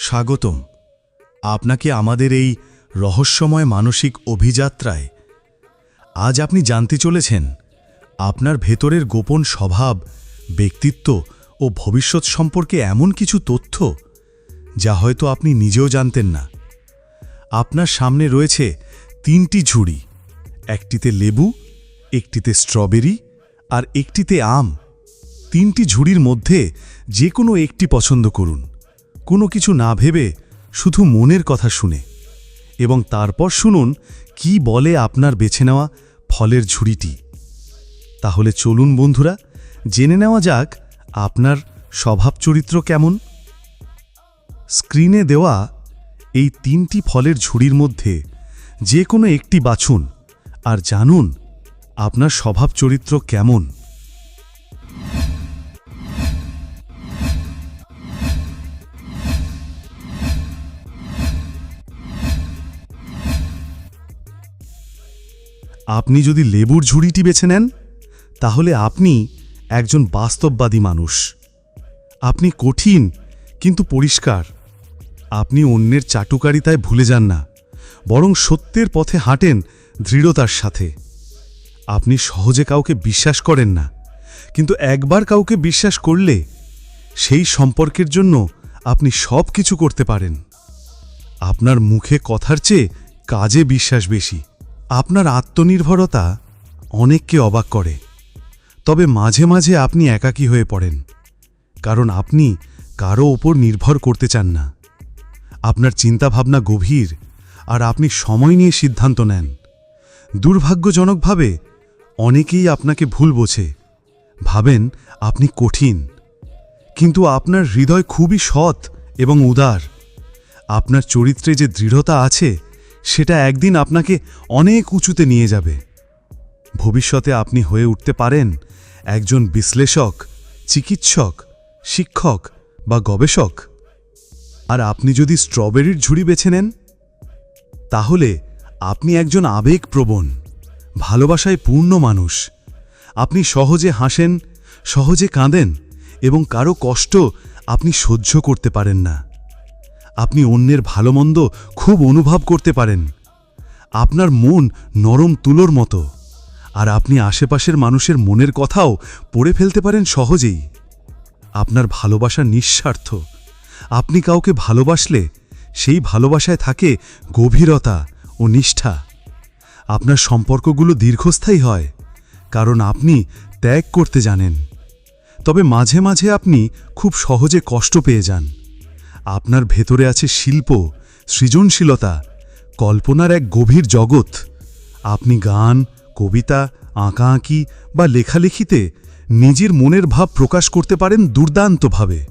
স্বাগতম। আপনাকে আমাদের এই রহস্যময় মানসিক অভিযাত্রায় আজ আপনি জানতে চলেছেন, আপনার ভেতরের গোপন স্বভাব, ব্যক্তিত্ব ও ভবিষ্যৎ সম্পর্কে এমন কিছু তথ্য যা হয়তো আপনি নিজেও জানতেন না। আপনার সামনে রয়েছে তিনটি ঝুড়ি, একটিতে লেবু, একটিতে স্ট্রবেরি আর একটিতে আম। তিনটি ঝুড়ির মধ্যে যে কোনো একটি পছন্দ করুন। কোনো কিছু না ভেবে শুধু মনের কথা শুনে এবং তারপর শুনুন, কি বলে আপনার বেছে নেওয়া ফলের ঝুড়িটি। তাহলে চলুন বন্ধুরা, জেনে নেওয়া যাক আপনার স্বভাব চরিত্র কেমন। স্ক্রিনে দেওয়া এই তিনটি ফলের ঝুড়ির মধ্যে যে কোনো একটি বাছুন আর জানুন আপনার স্বভাব চরিত্র কেমন। আপনি যদি লেবুর ঝুড়িটি বেছে নেন, তাহলে আপনি একজন বাস্তববাদী মানুষ। আপনি কঠিন, কিন্তু পরিষ্কার। আপনি অন্যের চাটুকারিতায় ভুলে যান না, বরং সত্যের পথে হাঁটেন দৃঢ়তার সাথে। আপনি সহজে কাউকে বিশ্বাস করেন না, কিন্তু একবার কাউকে বিশ্বাস করলে সেই সম্পর্কের জন্য আপনি সব কিছু করতে পারেন। আপনার মুখে কথার চেয়ে কাজে বিশ্বাস বেশি। আপনার আত্মনির্ভরতা অনেককে অবাক করে। তবে মাঝে মাঝে আপনি একাকী হয়ে পড়েন, কারণ আপনি কারও ওপর নির্ভর করতে চান না। আপনার চিন্তাভাবনা গভীর আর আপনি সময় নিয়ে সিদ্ধান্ত নেন। দুর্ভাগ্যজনকভাবে অনেকেই আপনাকে ভুল বোঝে, ভাবেন আপনি কঠিন। কিন্তু আপনার হৃদয় খুবই সৎ এবং উদার। আপনার চরিত্রে যে দৃঢ়তা আছে সেটা একদিন আপনাকে অনেক উঁচুতে নিয়ে যাবে। ভবিষ্যতে আপনি হয়ে উঠতে পারেন একজন বিশ্লেষক, চিকিৎসক, শিক্ষক বা গবেষক। আর আপনি যদি স্ট্রবেরির ঝুড়ি বেছে নেন, তাহলে আপনি একজন আবেগপ্রবণ, ভালোবাসায় পূর্ণ মানুষ। আপনি সহজে হাসেন, সহজে কাঁদেন এবং কারও কষ্ট আপনি সহ্য করতে পারেন না। আপনি অন্যের ভালোমন্দ খুব অনুভব করতে পারেন। আপনার মন নরম তুলোর মতো। আর আপনি আশেপাশের মানুষের মনের কথাও পড়ে ফেলতে পারেন সহজেই। আপনার ভালোবাসা নিঃস্বার্থ। আপনি কাউকে ভালোবাসলে সেই ভালোবাসায় থাকে গভীরতা ও নিষ্ঠা। আপনার সম্পর্কগুলো দীর্ঘস্থায়ী হয়, কারণ আপনি ত্যাগ করতে জানেন। তবে মাঝে মাঝে আপনি খুব সহজে কষ্ট পেয়ে যান। আপনার ভেতরে আছে শিল্প, সৃজনশীলতা, কল্পনার এক গভীর জগৎ। আপনি গান, কবিতা, আঁকাআঁকি বা লেখালেখিতে নিজের মনের ভাব প্রকাশ করতে পারেন দুর্দান্তভাবে।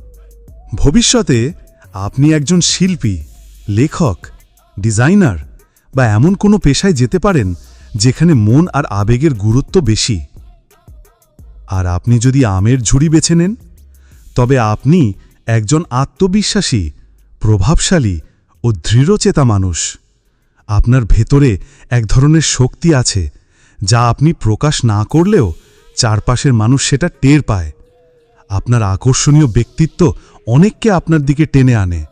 ভবিষ্যতে আপনি একজন শিল্পী, লেখক, ডিজাইনার বা এমন কোনো পেশায় যেতে পারেন যেখানে মন আর আবেগের গুরুত্ব বেশি। আর আপনি যদি আমের ঝুড়ি বেছে নেন, তবে আপনি একজন আত্মবিশ্বাসী, প্রভাবশালী ও দৃঢ়চেতা মানুষ। আপনার ভেতরে এক ধরনের শক্তি আছে, যা আপনি প্রকাশ না করলেও চারপাশের মানুষ সেটা টের পায়। আপনার আকর্ষণীয় ব্যক্তিত্ব অনেককে আপনার দিকে টেনে আনে।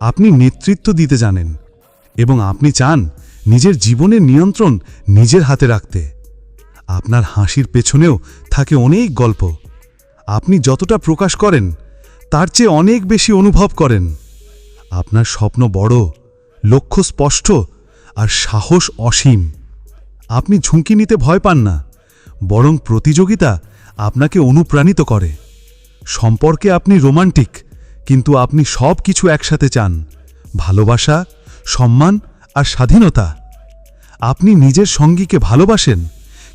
আপনি নেতৃত্ব দিতে জানেন এবং আপনি চান নিজের জীবনের নিয়ন্ত্রণ নিজের হাতে রাখতে। আপনার হাসির পেছনেও থাকে অনেক গল্প। আপনি যতটা প্রকাশ করেন তার চেয়ে অনেক বেশি অনুভব করেন। আপনার স্বপ্ন বড়, লক্ষ্য স্পষ্ট আর সাহস অসীম। আপনি ঝুঁকি নিতে ভয় পান না, বরং প্রতিযোগিতা আপনাকে অনুপ্রাণিত করে। সম্পর্কে আপনি রোমান্টিক, কিন্তু আপনি সব কিছু একসাথে চান। ভালোবাসা, সম্মান আর স্বাধীনতা। আপনি নিজের সঙ্গীকে ভালোবাসেন,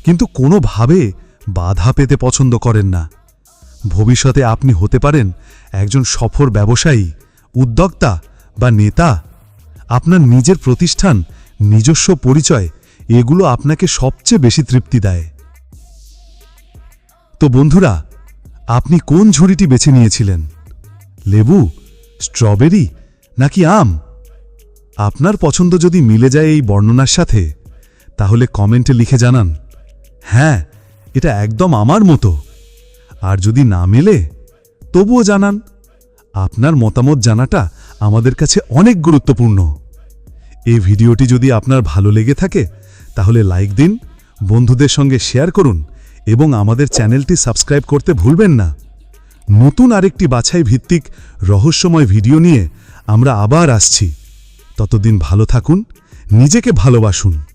কিন্তু কোনোভাবে বাধা পেতে পছন্দ করেন না। ভবিষ্যতে আপনি হতে পারেন একজন সফল ব্যবসায়ী, উদ্যোক্তা বা নেতা। আপনার নিজের প্রতিষ্ঠান, নিজস্ব পরিচয়, এগুলো আপনাকে সবচেয়ে বেশি তৃপ্তি দেয়। তো বন্ধুরা, আপনি কোন ঝুড়িটি বেছে নিয়েছিলেন? লেবু, স্ট্রবেরি নাকি আম? আপনার পছন্দ যদি মিলে যায় এই বর্ণনার সাথে, তাহলে কমেন্টে লিখে জানান। হ্যাঁ এটা একদম আমার মতো। আর যদি না মেলে, তবুও জানান, আপনার মতামত জানাটা আমাদের কাছে অনেক গুরুত্বপূর্ণ। এই ভিডিওটি যদি আপনার ভালো লেগে থাকে, তাহলে লাইক দিন, বন্ধুদের সঙ্গে শেয়ার করুন এবং আমাদের চ্যানেলটি সাবস্ক্রাইব করতে ভুলবেন না। নতুন আরেকটি বাছাই ভিত্তিক রহস্যময় ভিডিও নিয়ে আমরা আবার আসছি। ততদিন ভালো থাকুন, নিজেকে ভালোবাসুন।